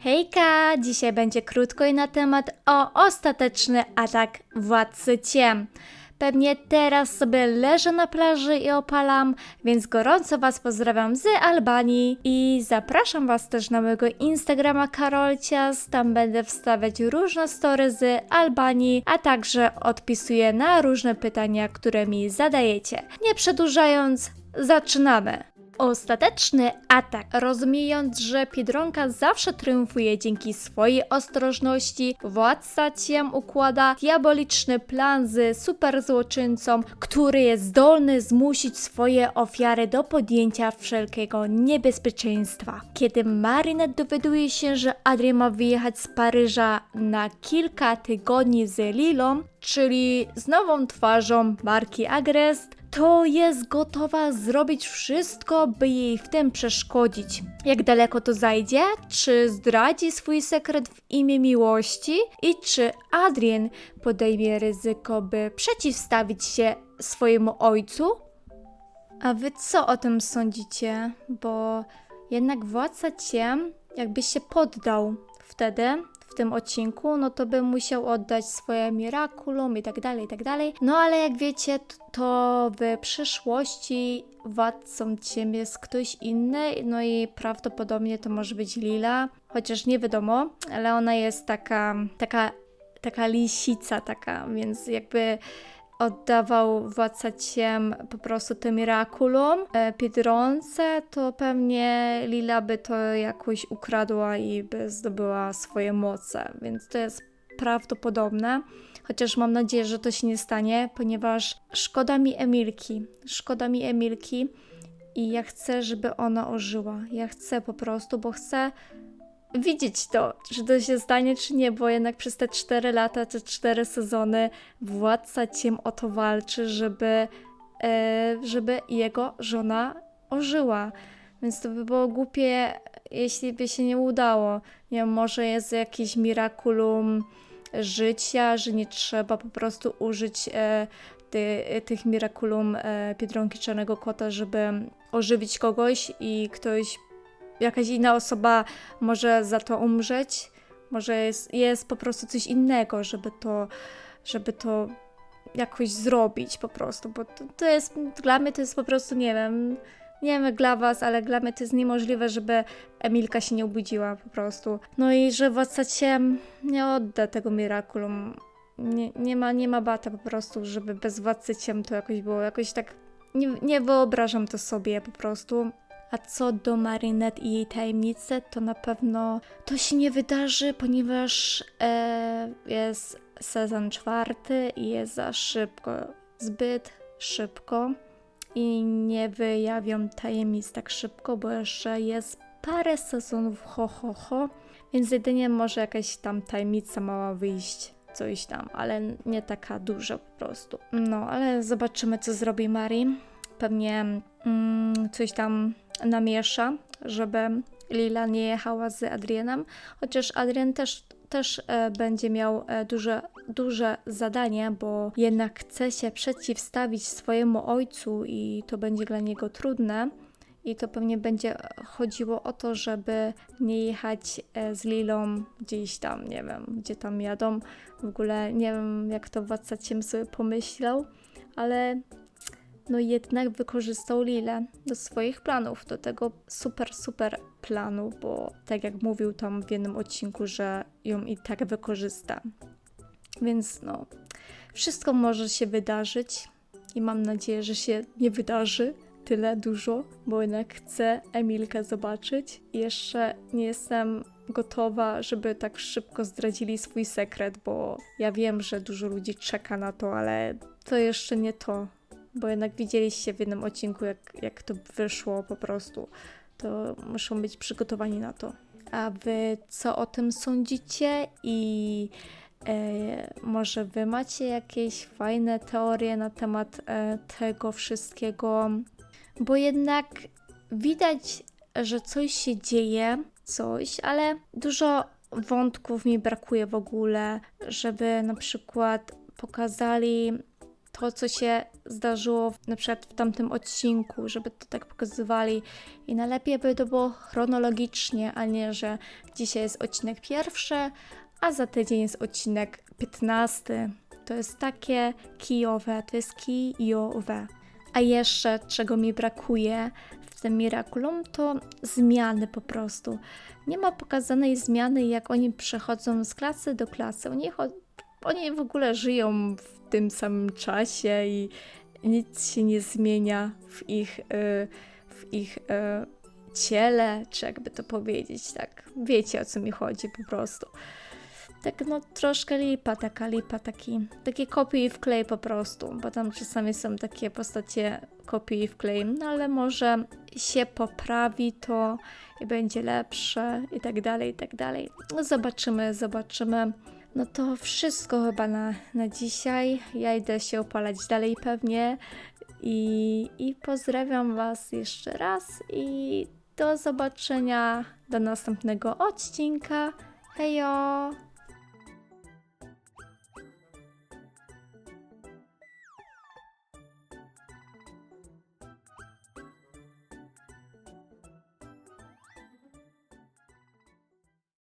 Hejka! Dzisiaj będzie krótko i na temat o ostateczny atak władcy ciem. Pewnie teraz sobie leżę na plaży i opalam, więc gorąco Was pozdrawiam z Albanii i zapraszam Was też na mojego Instagrama Karolcias. Tam będę wstawiać różne story z Albanii, a także odpisuję na różne pytania, które mi zadajecie. Nie przedłużając, zaczynamy! Ostateczny atak. Rozumiejąc, że Biedronka zawsze triumfuje dzięki swojej ostrożności, władca ciem układa diaboliczny plan z superzłoczyńcą, który jest zdolny zmusić swoje ofiary do podjęcia wszelkiego niebezpieczeństwa. Kiedy Marinette dowiaduje się, że Adrien ma wyjechać z Paryża na kilka tygodni z Lilą, czyli z nową twarzą marki Agrest, to jest gotowa zrobić wszystko, by jej w tym przeszkodzić. Jak daleko to zajdzie? Czy zdradzi swój sekret w imię miłości? I czy Adrien podejmie ryzyko, by przeciwstawić się swojemu ojcu? A wy co o tym sądzicie? Bo jednak władca ciem jakby się poddał wtedy tym odcinku, no to by musiał oddać swoje miraculum i tak dalej, i tak dalej. No ale jak wiecie, to w przyszłości władcą ciem jest ktoś inny, no i prawdopodobnie to może być Lila, chociaż nie wiadomo, ale ona jest taka, taka, taka lisica taka, więc jakby oddawał władca ciem po prostu to miraculum e, Biedronce, to pewnie Lila by to jakoś ukradła i by zdobyła swoje moce, więc to jest prawdopodobne. Chociaż mam nadzieję, że to się nie stanie, ponieważ szkoda mi Emilki. Szkoda mi Emilki i ja chcę, żeby ona ożyła. Ja chcę po prostu, bo chcę widzieć to, czy to się stanie, czy nie, bo jednak przez te 4 lata, te 4 sezony władca ciem o to walczy, żeby, e, żeby jego żona ożyła. Więc to by było głupie, jeśli by się nie udało. Nie wiem, może jest jakieś miraculum życia, że nie trzeba po prostu użyć e, ty, tych miraculum e, Biedronki Czarnego Kota, żeby ożywić kogoś i ktoś jakaś inna osoba może za to umrzeć. Może jest, jest po prostu coś innego, żeby to, żeby to jakoś zrobić po prostu, bo to, to jest, dla mnie to jest po prostu, nie wiem, nie wiem dla was, ale dla mnie to jest niemożliwe, żeby Emilka się nie obudziła po prostu. No i że władca ciem nie odda tego miraculum. Nie, nie, ma, nie ma bata po prostu, żeby bez władcy ciem to jakoś było, jakoś tak nie, nie wyobrażam to sobie po prostu. A co do Marinette i jej tajemnicy, to na pewno to się nie wydarzy, ponieważ e, jest sezon czwarty i jest za szybko, zbyt szybko i nie wyjawią tajemnic tak szybko, bo jeszcze jest parę sezonów ho ho ho, więc jedynie może jakaś tam tajemnica mała wyjść, coś tam, ale nie taka duża po prostu. No, ale zobaczymy co zrobi Mari. Pewnie mm, coś tam namiesza, żeby Lila nie jechała z Adrienem, chociaż Adrien też, też e, będzie miał e, duże, duże zadanie, bo jednak chce się przeciwstawić swojemu ojcu i to będzie dla niego trudne. I to pewnie będzie chodziło o to, żeby nie jechać e, z Lilą gdzieś tam, nie wiem, gdzie tam jadą. W ogóle nie wiem, jak to władca ciem sobie pomyślał, ale no jednak wykorzystał Lilę do swoich planów, do tego super, super planu, bo tak jak mówił tam w jednym odcinku, że ją i tak wykorzysta. Więc no, wszystko może się wydarzyć i mam nadzieję, że się nie wydarzy tyle dużo, bo jednak chcę Emilkę zobaczyć jeszcze nie jestem gotowa, żeby tak szybko zdradzili swój sekret, bo ja wiem, że dużo ludzi czeka na to, ale to jeszcze nie to, bo jednak widzieliście w jednym odcinku, jak, jak to wyszło po prostu. To muszą być przygotowani na to. A wy co o tym sądzicie i e, może wy macie jakieś fajne teorie na temat e, tego wszystkiego? Bo jednak widać, że coś się dzieje, coś, ale dużo wątków mi brakuje w ogóle, żeby na przykład pokazali to, co się zdarzyło na przykład w tamtym odcinku, żeby to tak pokazywali. I najlepiej by to było chronologicznie, a nie, że dzisiaj jest odcinek pierwszy, a za tydzień jest odcinek 15. To jest takie kijowe, to jest kijowe. A jeszcze czego mi brakuje w tym Miraculum, to zmiany po prostu. Nie ma pokazanej zmiany, jak oni przechodzą z klasy do klasy. Oni, oni w ogóle żyją w tym samym czasie i nic się nie zmienia w ich, y, w ich y, ciele, czy jakby to powiedzieć, tak. Wiecie o co mi chodzi po prostu. Tak no troszkę lipa, taka lipa, taki, takie kopiuj i wklej po prostu, bo tam czasami są takie postacie kopiuj i wklej, no ale może się poprawi to i będzie lepsze i tak dalej, i tak dalej. No zobaczymy, zobaczymy. No to wszystko chyba na, na dzisiaj. Ja idę się opalać dalej pewnie i, i pozdrawiam Was jeszcze raz i do zobaczenia do następnego odcinka. Hejo!